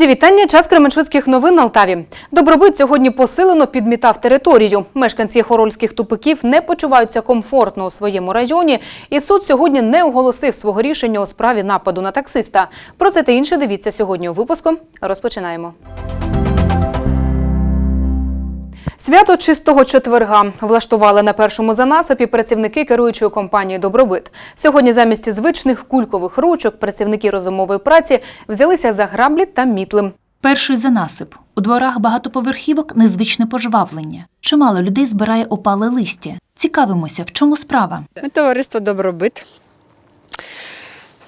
Мої вітання. Час Кременчуцьких новин на Алтаві. Добробит сьогодні посилено підмітав територію. Мешканці хорольських тупиків не почуваються комфортно у своєму районі. І суд сьогодні не оголосив свого рішення у справі нападу на таксиста. Про це та інше дивіться сьогодні у випуску. Розпочинаємо. Свято чистого четверга влаштували на першому занасипі працівники керуючої компанії Добробит. Сьогодні замість звичних кулькових ручок працівники розумової праці взялися за граблі та мітли. Перший занасип. У дворах багатоповерхівок незвичне пожвавлення. Чимало людей збирає опале листя. Цікавимося, в чому справа. Ми товариство Добробит.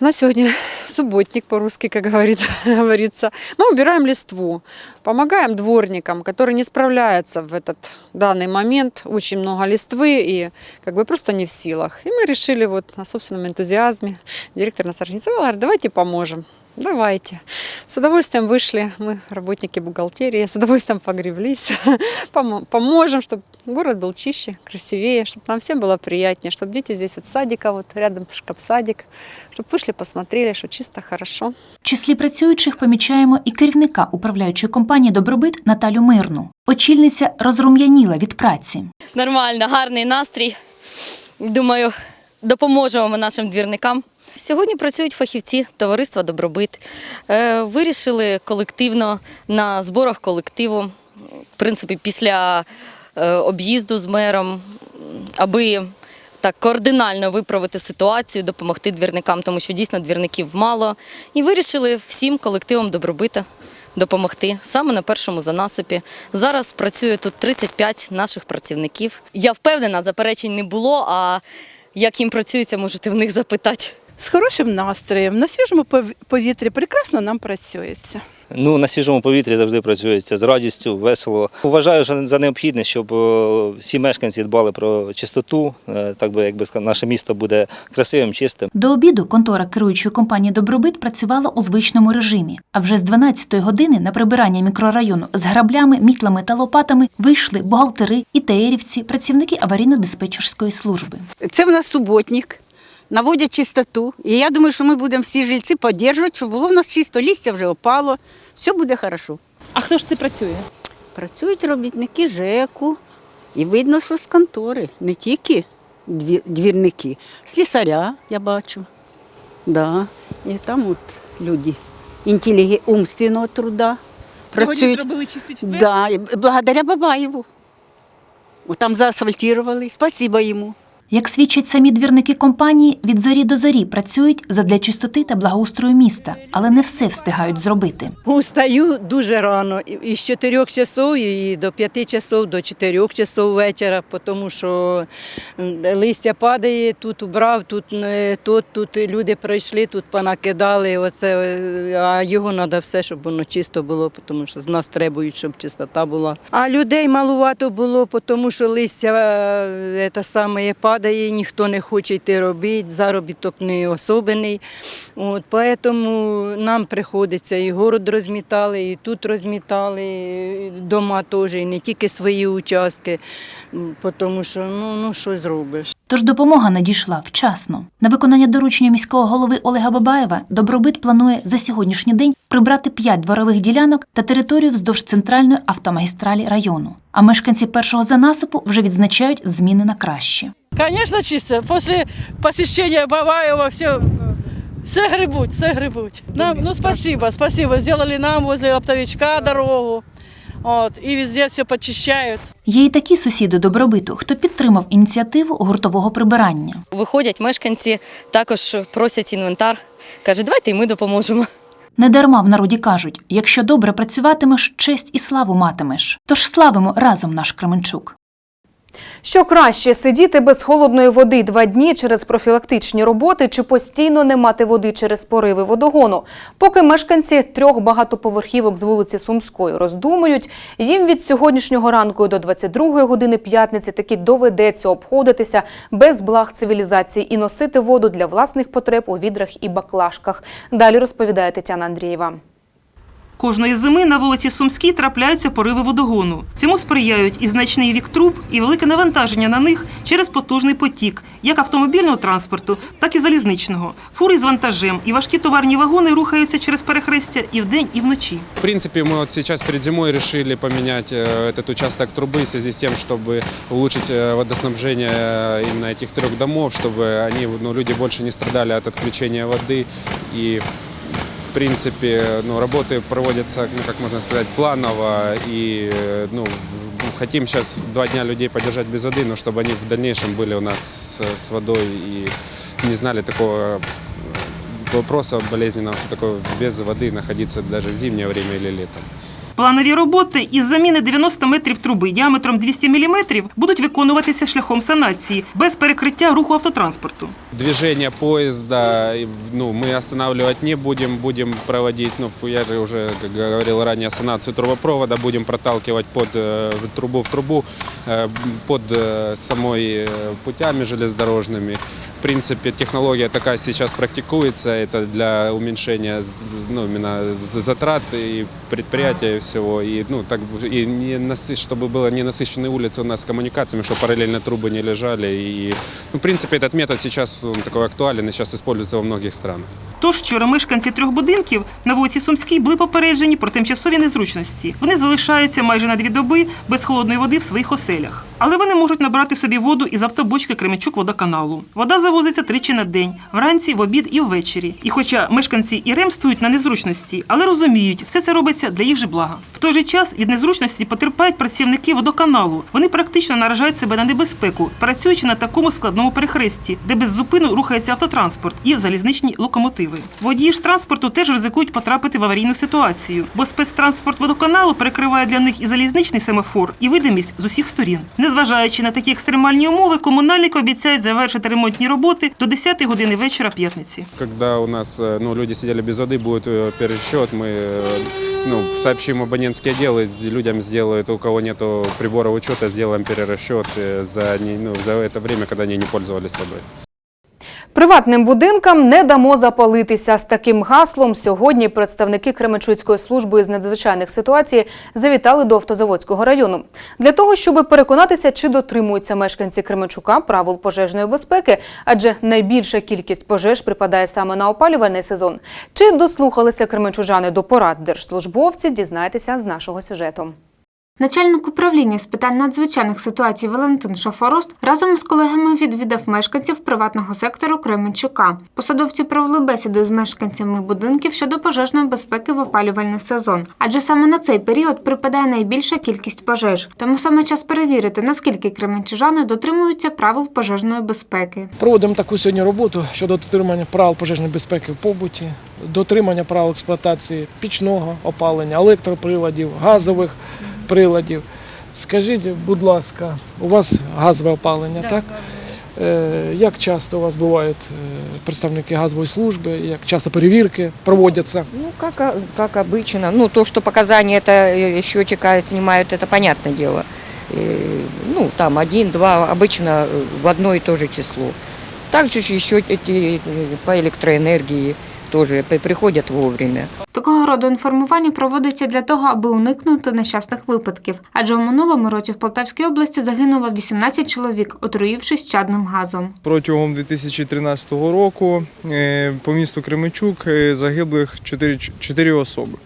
У нас сегодня субботник по-русски, как говорит, говорится. Мы убираем листву, помогаем дворникам, которые не справляются в этот данный момент. Очень много листвы и как бы просто не в силах. И мы решили вот на собственном энтузиазме, директор нас организовал, говорит, давайте поможем. Давайте. С удовольствием вышли, мы работники бухгалтерии, с удовольствием погреблись, помо- поможем, чтобы город был чище, красивее, чтобы нам всем было приятнее, чтобы дети здесь от садика, вот рядом шкаф-садик, чтобы вышли, посмотрели, что чисто, хорошо. В числі працюючих помічаємо і керівника управляючої компанії Добробит Наталю Мирну. Очільниця розрум'яніла від праці. нормально, гарний настрій. Думаю, допоможемо ми нашим двірникам. Сьогодні працюють фахівці товариства Добробит. Е, Вирішили колективно на зборах колективу, в принципі, після е, об'їзду з мером, аби так координально виправити ситуацію, допомогти двірникам, тому що дійсно двірників мало. І вирішили всім колективом Добробита допомогти саме на першому занасипі. Зараз працює тут 35 наших працівників. Я впевнена, заперечень не було. А як їм працюється, можете в них запитати. З хорошим настроєм, на свіжому пов- повітрі прекрасно нам працюється. Ну, на свіжому повітрі завжди працюється з радістю, весело. Вважаю що за необхідне, щоб е, всі мешканці дбали про чистоту. Е, Так би, якби сказати, наше місто буде красивим, чистим. До обіду контора керуючої компанії Добробит працювала у звичному режимі. А вже з 12-ї години на прибирання мікрорайону з граблями, мітлами та лопатами вийшли бухгалтери, ІТРівці, працівники аварійно-диспетчерської служби. Це в нас суботник, наводять чистоту. І я думаю, що ми будемо всі жильці підтримувати, щоб було в нас чисто, листя вже опало, все буде хорошо. А хто ж це працює? Працюють робітники ЖЕКу. І видно, що з контори, не тільки дві- двірники, слісаря, я бачу. Да. І там от люди інтеліге- умственного труда. Сьогодні зробили чистий четвер? Да, і благодаря Бабаєву. От Там заасфальтували, спасибо йому. Як свідчать самі двірники компанії, від зорі до зорі працюють задля чистоти та благоустрою міста, але не все встигають зробити. Устаю дуже рано, із 4 часов і до 5 часов, до 4 часов вечора, тому що листя падає, тут убрав, тут тут, тут люди пройшли, тут понакидали. Оце, е, а його треба все, щоб воно чисто було, тому що з нас требують, щоб чистота була. А людей малувато було, тому що листя е, це саме падає, ніхто не хоче йти робити, заробіток не особений. От, поэтому нам приходиться і город розмітали, і тут розмітали, і дома теж, і не тільки свої участки, тому що ну, ну що зробиш. Тож допомога надійшла вчасно. На виконання доручення міського голови Олега Бабаєва Добробит планує за сьогоднішній день прибрати п'ять дворових ділянок та територію вздовж центральної автомагістралі району. А мешканці першого занасипу вже відзначають зміни на краще. Конечно, чисто. После посещения Бабаева все, все гребут, все гребут. Нам, ну, спасибо, спасибо. Сделали нам возле оптовичка дорогу. Вот, и везде все почищают. Є і такі сусіди добробиту, хто підтримав ініціативу гуртового прибирання. Виходять мешканці, також просять інвентар. Каже, давайте і ми допоможемо. Недарма в народі кажуть: якщо добре працюватимеш, честь і славу матимеш. Тож славимо разом наш Кременчук. Що краще сидіти без холодної води два дні через профілактичні роботи чи постійно не мати води через пориви водогону? Поки мешканці трьох багатоповерхівок з вулиці Сумської роздумують, їм від сьогоднішнього ранку до 22 години п'ятниці таки доведеться обходитися без благ цивілізації і носити воду для власних потреб у відрах і баклажках. Далі розповідає Тетяна Андрієва. Кожної зими на вулиці Сумській трапляються пориви водогону. Цьому сприяють і значний вік труб, і велике навантаження на них через потужний потік, як автомобільного транспорту, так і залізничного. Фури з вантажем і важкі товарні вагони рухаються через перехрестя і вдень, і вночі. В принципе, мы вот сейчас перед зимой решили поменять э, этот участок трубы в связи с тем, чтобы улучшить э, водоснабжение э, именно этих трех домов, чтобы они, ну, люди больше не страдали от отключения воды. И, в принципе, ну, работы проводятся, ну, как можно сказать, планово. И, э, ну, в- хотим сейчас два дня людей поддержать без воды, но чтобы они в дальнейшем были у нас с, с водой и не знали такого э, вопроса болезненного, что такое без воды находиться даже в зимнее время или летом. Планові роботи із заміни 90 метрів труби діаметром 200 мм будуть виконуватися шляхом санації без перекриття руху автотранспорту. Движение поезда, и, ну, мы останавливать не будем, будем проводить, ну, я же уже как говорил ранее, санацию трубопровода, будем проталкивать под э, в трубу в трубу, э, под э, самой э, путями железнодорожными. В принципе, технология такая сейчас практикуется, это для уменьшения з- ну, именно з- затрат и предприятия и всего, и, ну, так, и не насыщ- чтобы было не насыщенные улицы у нас с коммуникациями, чтобы параллельно трубы не лежали. И, ну, в принципе, этот метод сейчас он такой актуален и сейчас используется во многих странах. Тож вчора мешканці трьох будинків на вулиці Сумській були попереджені про тимчасові незручності. Вони залишаються майже на дві доби без холодної води в своїх оселях. Але вони можуть набрати собі воду із автобочки Кременчук водоканалу. Вода завозиться тричі на день, вранці, в обід і ввечері. І хоча мешканці і ремствують на незручності, але розуміють, все це робиться для їх же блага. В той же час від незручності потерпають працівники водоканалу. Вони практично наражають себе на небезпеку, працюючи на такому складному перехресті, де без зупину рухається автотранспорт і залізничні локомотиви. Водії ж транспорту теж ризикують потрапити в аварійну ситуацію, бо спецтранспорт водоканалу перекриває для них і залізничний семафор, і видимість з усіх сторін. Незважаючи на такі екстремальні умови, комунальники обіцяють завершити ремонтні роботи до 10 години вечора п'ятниці. Когда у нас э, ну, люди сидели без воды, будет э, пересчет, мы э, ну, сообщим абонентский отдел, и людям сделают, у кого нет прибора учета, сделаем перерасчет э, за, не- ну, за это время, когда они не пользовались водой. Приватним будинкам не дамо запалитися. З таким гаслом сьогодні представники Кременчуцької служби з надзвичайних ситуацій завітали до Автозаводського району. Для того, щоб переконатися, чи дотримуються мешканці Кременчука правил пожежної безпеки, адже найбільша кількість пожеж припадає саме на опалювальний сезон. Чи дослухалися кременчужани до порад держслужбовці, дізнайтеся з нашого сюжету. Начальник управління з питань надзвичайних ситуацій Валентин Шафорост разом з колегами відвідав мешканців приватного сектору Кременчука. Посадовці провели бесіду з мешканцями будинків щодо пожежної безпеки в опалювальний сезон, адже саме на цей період припадає найбільша кількість пожеж. Тому саме час перевірити, наскільки кременчужани дотримуються правил пожежної безпеки. Проводимо таку сьогодні роботу щодо дотримання правил пожежної безпеки в побуті, дотримання правил експлуатації пічного опалення, електроприладів, газових приладів. Скажіть, будь ласка, у вас газове опалення, так? Е, Як часто у вас бувають е, представники газової служби, як часто перевірки проводяться? Ну, как, а- как обычно. Ну, то, что показания это э, счетчика снимают, это понятное дело. Э, Ну, там один, два, обычно э, в одно и то же число. Также же еще эти э, по электроэнергии Тоже при- приходят вовремя. Такого роду інформування проводиться для того, аби уникнути нещасних випадків. Адже у минулому році в Полтавській області загинуло 18 чоловік, отруївшись чадним газом. Протягом 2013 року е, по місту Кременчук е, загиблих 4, 4 особи.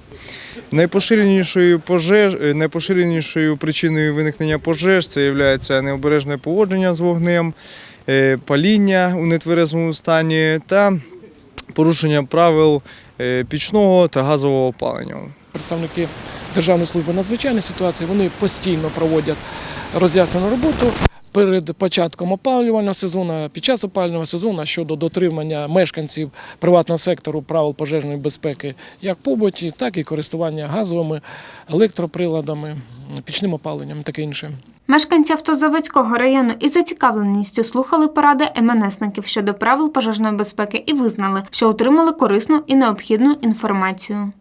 Найпоширенішою пожеж, е, найпоширенішою причиною виникнення пожеж це є необережне поводження з вогнем, паління у нетверезому стані та порушення правил е, пічного та газового опалення. Представники Державної служби надзвичайної ситуації вони постійно проводять роз'яснену роботу перед початком опалювального сезону, під час опалювального сезону щодо дотримання мешканців приватного сектору правил пожежної безпеки як побуті, так і користування газовими електроприладами, пічним опаленням таке інше. Мешканці Автозаводського району із зацікавленістю слухали поради МНСників щодо правил пожежної безпеки і визнали, що отримали корисну і необхідну інформацію.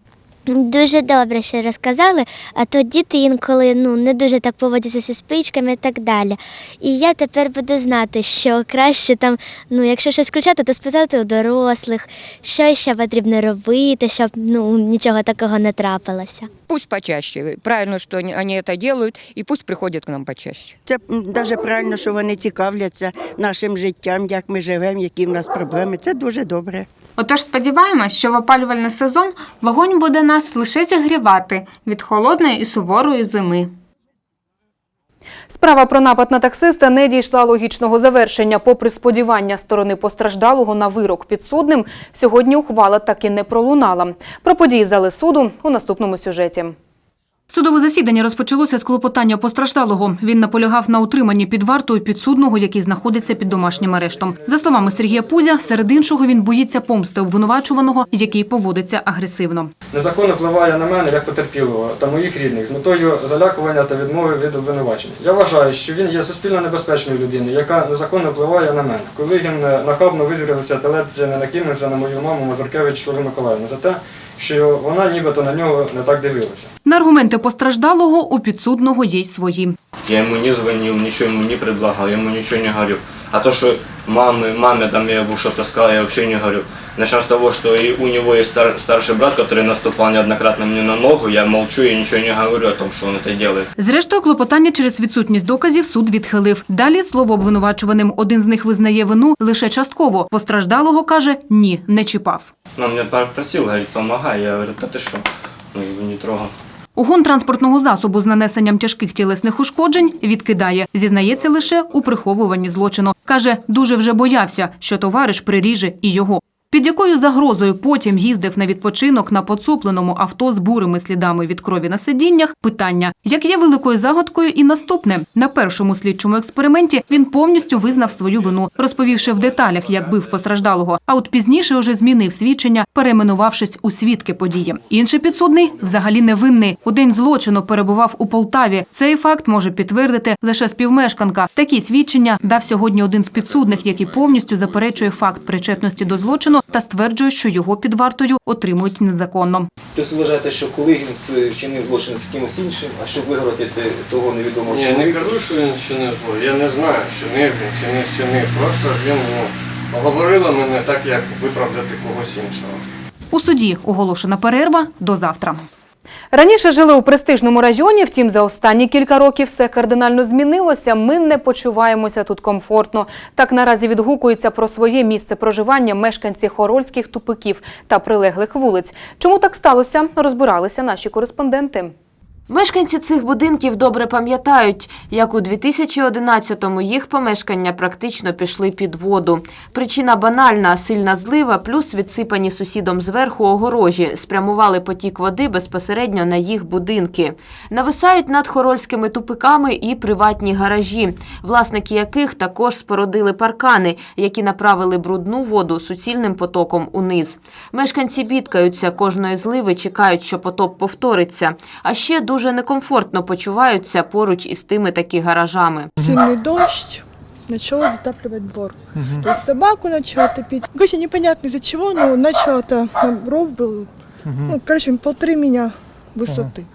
Дуже добре, що розказали, а то діти інколи ну, не дуже так поводяться зі спичками і так далі. І я тепер буду знати, що краще там, ну, якщо щось включати, то спитати у дорослих, що ще потрібно робити, щоб ну, нічого такого не трапилося. Пусть почаще. Правильно, що вони це роблять, і пусть приходять к нам почаще. Це навіть правильно, що вони цікавляться нашим життям, як ми живемо, які в нас проблеми. Це дуже добре. Отож сподіваємось, що в опалювальний сезон вогонь буде нас лише зігрівати від холодної і суворої зими. Справа про напад на таксиста не дійшла логічного завершення. Попри сподівання сторони постраждалого на вирок підсудним, сьогодні ухвала таки не пролунала. Про події зали суду у наступному сюжеті. Судове засідання розпочалося з клопотання постраждалого. Він наполягав на утриманні під вартою підсудного, який знаходиться під домашнім арештом. За словами Сергія Пузя, серед іншого він боїться помсти обвинувачуваного, який поводиться агресивно. Незаконно впливає на мене як потерпілого та моїх рідних з метою залякування та відмови від обвинувачення. Я вважаю, що він є суспільно небезпечною людиною, яка незаконно впливає на мене. Коли він е, нахабно визгрився та ледь не накинувся на мою маму Мазуркевич Олю Миколаївну за те, що вона нібито на нього не так дивилася. На аргументи постраждалого у підсудного є й свої. Я йому не дзвонив, нічого йому не предлагав, я йому нічого не говорив. А то, что мамы, маме там я ему что-то сказал, я вообще не говорю. Начнем с того, что и у него есть стар- старший брат, который наступал неоднократно мне на ногу, я молчу и ничего не говорю о том, что он это делает. Зрештою, клопотання через відсутність доказів суд відхилив. Далі слово обвинувачуваним. Один з них визнає вину лише частково. Постраждалого каже ні, не чіпав. Он меня попросил, говорит, помогай. Я говорю, да ты что, ну, его не трогал. Угон транспортного засобу з нанесенням тяжких тілесних ушкоджень відкидає. Зізнається лише у приховуванні злочину. Каже, дуже вже боявся, що товариш приріже і його. Під якою загрозою потім їздив на відпочинок на поцупленому авто з бурими слідами від крові на сидіннях? Питання, як є великою загадкою, і наступне на першому слідчому експерименті він повністю визнав свою вину, розповівши в деталях, як бив постраждалого. А от пізніше уже змінив свідчення, перейменувавшись у свідки події. Інший підсудний взагалі невинний. У день злочину перебував у Полтаві. Цей факт може підтвердити лише співмешканка. Такі свідчення дав сьогодні один з підсудних, який повністю заперечує факт причетності до злочину та стверджує, що його під вартою отримують незаконно. Хтось вважає, вважаєте, що Кулигін з- вчинив злочин з кимось іншим, а щоб вигородити того невідомого Ні, не кажу, що він вчинив. Я не знаю, чинив він чи не вчинив. Просто він ну, говорила мене так, як виправдати когось іншого. У суді оголошена перерва до завтра. Раніше жили у престижному районі, втім, за останні кілька років все кардинально змінилося. Ми не почуваємося тут комфортно. Так наразі відгукуються про своє місце проживання мешканці хорольських тупиків та прилеглих вулиць. Чому так сталося, розбиралися наші кореспонденти. Мешканці цих будинків добре пам'ятають, як у 2011-му їх помешкання практично пішли під воду. Причина банальна – сильна злива плюс відсипані сусідом зверху огорожі спрямували потік води безпосередньо на їх будинки. Нависають над хорольськими тупиками і приватні гаражі, власники яких також спорудили паркани, які направили брудну воду суцільним потоком униз. Мешканці бідкаються, кожної зливи чекають, що потоп повториться. А ще дуже некомфортно почуваються поруч із тими таки гаражами. Сильный дождь, начала затапливать двор. То есть собаку начала топить. Короче, непонятно из-за чего, но начало это ров был, ну, короче, полторы меня высоты.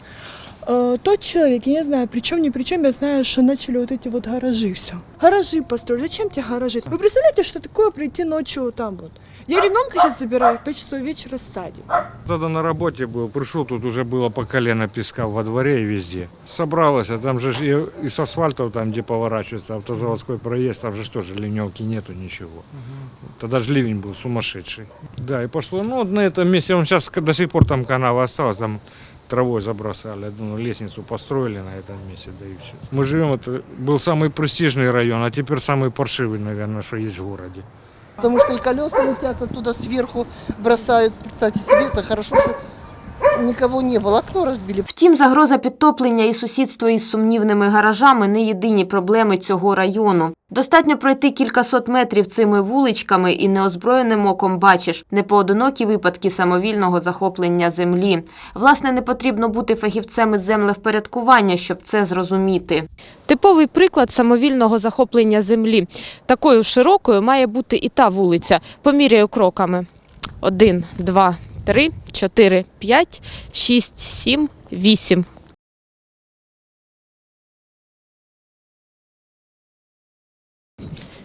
Э, Тот человек, я не знаю, при чем, ни при чем, я знаю, что начали вот эти вот гаражи все. Гаражи построили. Зачем тебе гаражи? Вы представляете, что такое прийти ночью вот там вот? Я ребенка сейчас забираю в 5 часов вечера с садик. Тогда на работе был, пришел, тут уже было по колено песка во дворе и везде. Собралось, а там же и, и с асфальтов, там где поворачивается автозаводской проезд, там же ж тоже ливневки нету, ничего. Тогда же ливень был сумасшедший. Да, и пошло, ну вот на этом месте, он сейчас до сих пор там канава осталась, там травой забросали, я думаю, лестницу построили на этом месте, да и все. Мы живем, это был самый престижный район, а теперь самый паршивый, наверное, что есть в городе. Потому что и колеса летят оттуда сверху, бросают. Представьте себе, это хорошо, что никого не было. Окно разбили. Втім, загроза підтоплення і сусідство із сумнівними гаражами не єдині проблеми цього району. Достатньо пройти кількасот метрів цими вуличками і неозброєним оком бачиш непоодинокі випадки самовільного захоплення землі. Власне, не потрібно бути фахівцем із землевпорядкування, щоб це зрозуміти. Типовий приклад самовільного захоплення землі. Такою широкою має бути і та вулиця. Поміряю кроками. Один, два, 3, 4, 5, 6, 7, 8.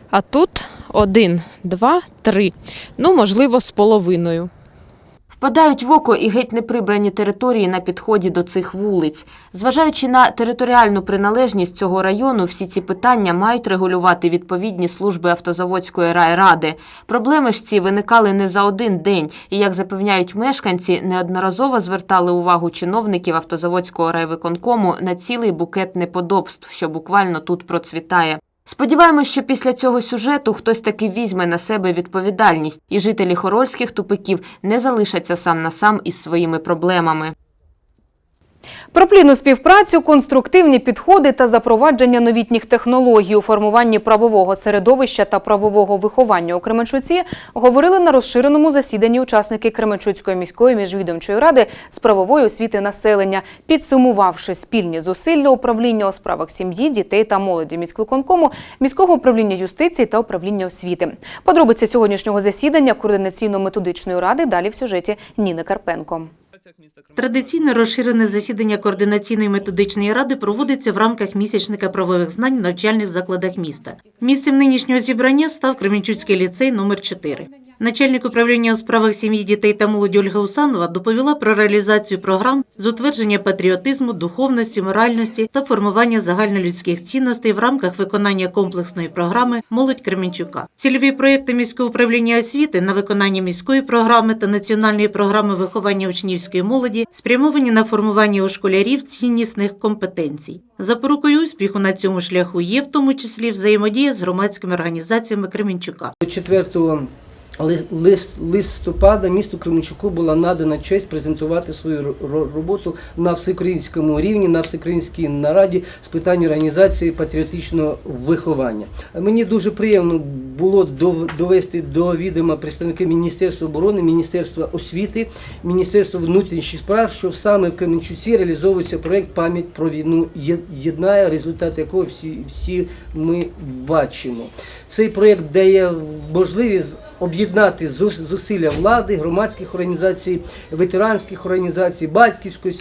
А тут 1, 2, 3. Ну, можливо, з половиною. Впадають в око і геть неприбрані території на підході до цих вулиць. Зважаючи на територіальну приналежність цього району, всі ці питання мають регулювати відповідні служби автозаводської райради. Проблеми ж ці виникали не за один день, і, як запевняють мешканці, неодноразово звертали увагу чиновників автозаводського райвиконкому на цілий букет неподобств, що буквально тут процвітає. Сподіваємось, що після цього сюжету хтось таки візьме на себе відповідальність, і жителі хорольських тупиків не залишаться сам на сам із своїми проблемами. Про плідну співпрацю, конструктивні підходи та запровадження новітніх технологій у формуванні правового середовища та правового виховання у Кременчуці говорили на розширеному засіданні учасники Кременчуцької міської міжвідомчої ради з правової освіти населення, підсумувавши спільні зусилля управління у справах сім'ї, дітей та молоді міськвиконкому, міського управління юстиції та управління освіти. Подробиці сьогоднішнього засідання координаційно-методичної ради далі в сюжеті Ніни Карпенко. Традиційне розширене засідання координаційної методичної ради проводиться в рамках місячника правових знань в навчальних закладах міста. Місцем нинішнього зібрання став Кременчуцький ліцей номер 4 Начальник управління у справах сім'ї, дітей та молоді Ольга Усанова доповіла про реалізацію програм з утвердження патріотизму, духовності, моральності та формування загальнолюдських цінностей в рамках виконання комплексної програми Молодь Кременчука. Цільові проєкти міського управління освіти на виконання міської програми та національної програми виховання учнівської молоді спрямовані на формування у школярів ціннісних компетенцій. Запорукою успіху на цьому шляху є в тому числі взаємодія з громадськими організаціями Кременчука. 4 ли- лист- листопада місту Кременчуку була надана честь презентувати свою ро- ро- роботу на всеукраїнському рівні, на всеукраїнській нараді з питань організації патріотичного виховання. Мені дуже приємно було довести до відома представники Міністерства оборони, Міністерства освіти, Міністерства внутрішніх справ, що саме в Кременчуці реалізовується проект Пам'ять про війну єднає, результати якого всі, всі ми бачимо. Цей проєкт дає можливість об'єднати зус- зусилля влади, громадських організацій, ветеранських організацій, батьківської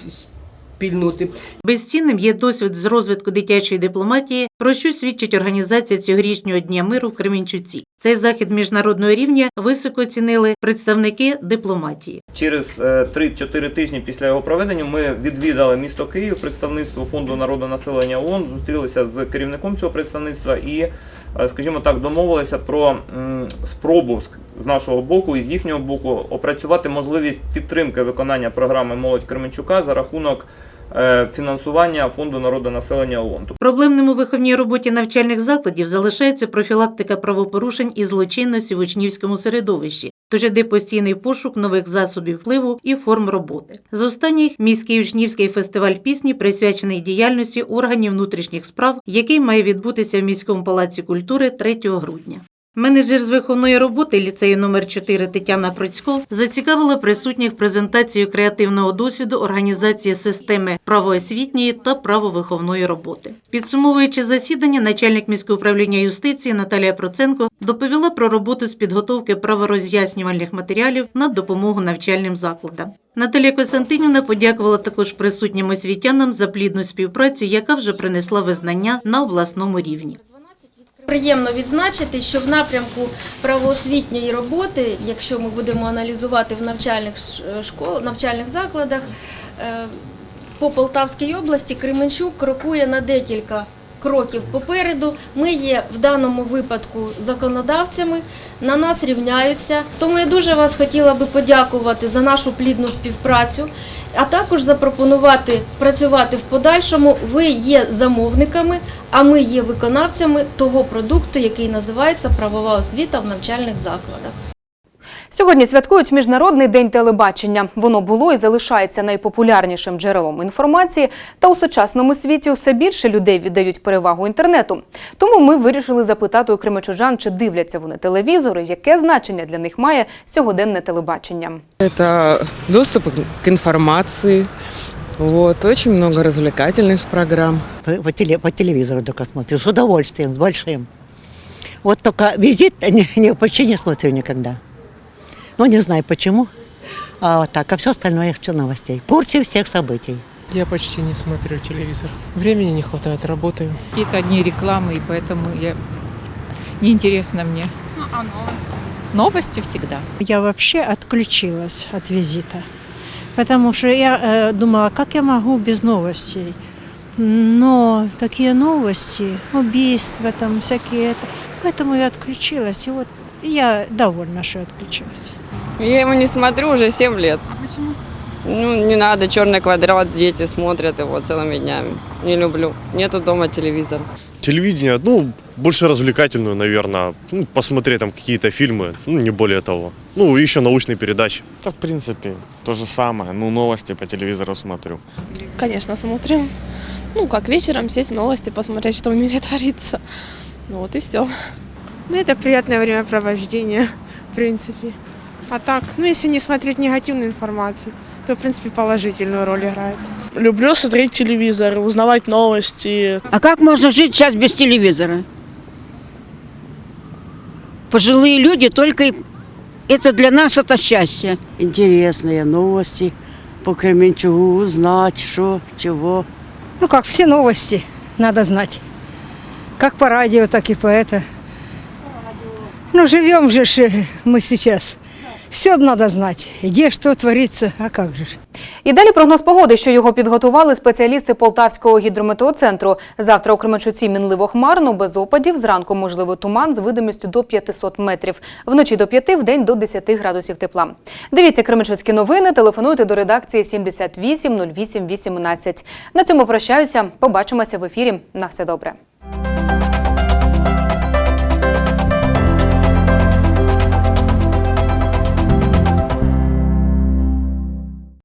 спільноти. Безцінним є досвід з розвитку дитячої дипломатії, про що свідчить організація цьогорічнього дня миру в Кременчуці. Цей захід міжнародного рівня високо оцінили представники дипломатії. Через е, 3-4 тижні після його проведення ми відвідали місто Київ, представництво фонду народу населення ООН, зустрілися з керівником цього представництва і, е, скажімо так, домовилися про спробу з- з нашого боку і з їхнього боку опрацювати можливість підтримки виконання програми Молодь Кременчука за рахунок е, фінансування фонду народу населення ООН. Проблемним у виховній роботі навчальних закладів залишається профілактика правопорушень і злочинності в учнівському середовищі. Тож іде постійний пошук нових засобів впливу і форм роботи. З останніх міський учнівський фестиваль пісні присвячений діяльності органів внутрішніх справ, який має відбутися в міському палаці культури 3 грудня. Менеджер з виховної роботи ліцею номер 4 Тетяна Процько зацікавила присутніх презентацією креативного досвіду організації системи правоосвітньої та правовиховної роботи. Підсумовуючи засідання, начальник міського управління юстиції Наталія Проценко доповіла про роботу з підготовки правороз'яснювальних матеріалів на допомогу навчальним закладам. Наталія Костянтинівна подякувала також присутнім освітянам за плідну співпрацю, яка вже принесла визнання на обласному рівні. Приємно відзначити, що в напрямку правоосвітньої роботи, якщо ми будемо аналізувати в навчальних школ, навчальних закладах, е, по Полтавській області Кременчук крокує на декілька кроків попереду. Ми є в даному випадку законодавцями, на нас рівняються. Тому я дуже вас хотіла би подякувати за нашу плідну співпрацю, а також запропонувати працювати в подальшому. Ви є замовниками, а ми є виконавцями того продукту, який називається правова освіта в навчальних закладах. Сьогодні святкують Міжнародний день телебачення. Воно було і залишається найпопулярнішим джерелом інформації. Та у сучасному світі усе більше людей віддають перевагу інтернету. Тому ми вирішили запитати у кремечужан, чи дивляться вони телевізори, яке значення для них має сьогоденне телебачення. Это доступ к информации, вот, очень много развлекательных программ. По, по теле- по телевизору только смотрю, с удовольствием, с большим. Вот только визит не, не, почти не смотрю никогда. Ну, не знаю почему. А вот так, а все остальное все новостей. В курсе всех событий. Я почти не смотрю телевизор. Времени не хватает, работаю. Какие-то одни рекламы, и поэтому я неинтересно мне. а новості? Новости всегда. Я вообще отключилась от визита, потому что я э, думала, как я могу без новостей. Но такие новости, убийства там всякие, это, поэтому я отключилась. И вот я довольна, что я отключилась. Я его не смотрю уже 7 лет. А почему? Ну, не надо, черный квадрат, дети смотрят его целыми днями. Не люблю. Нету дома телевизора. Телевидение, ну, больше развлекательную, наверное. Ну, посмотреть там какие-то фильмы, ну, не более того. Ну, еще научные передачи. Да, в принципе, то же самое. Ну, новости по телевизору смотрю. Конечно, смотрим. Ну, как вечером сесть новости, посмотреть, что в мире творится. Ну вот и все. Ну, это приятное времяпровождение, в принципе. А так, ну, если не смотреть негативную информацию, то, в принципе, положительную роль играет. Люблю смотреть телевизор, узнавать новости. А как можно жить сейчас без телевизора? Пожилые люди только и- это для нас это счастье. Интересные новости по Кременчугу, узнать, что, чего. Ну как, все новости надо знать. Как по радио, так и по это. Ну, живем же мы сейчас. Все надо знать, где что творится, а как же. ж. І далі прогноз погоди, що його підготували спеціалісти Полтавського гідрометеоцентру. Завтра у Кременчуці мінливо хмарно, без опадів. Зранку можливо туман з видимістю до 500 метрів. Вночі до 5, вдень до 10 градусів тепла. Дивіться Кременчуцькі новини, телефонуйте до редакції 78 08 18. На цьому прощаюся. Побачимося в ефірі. На все добре.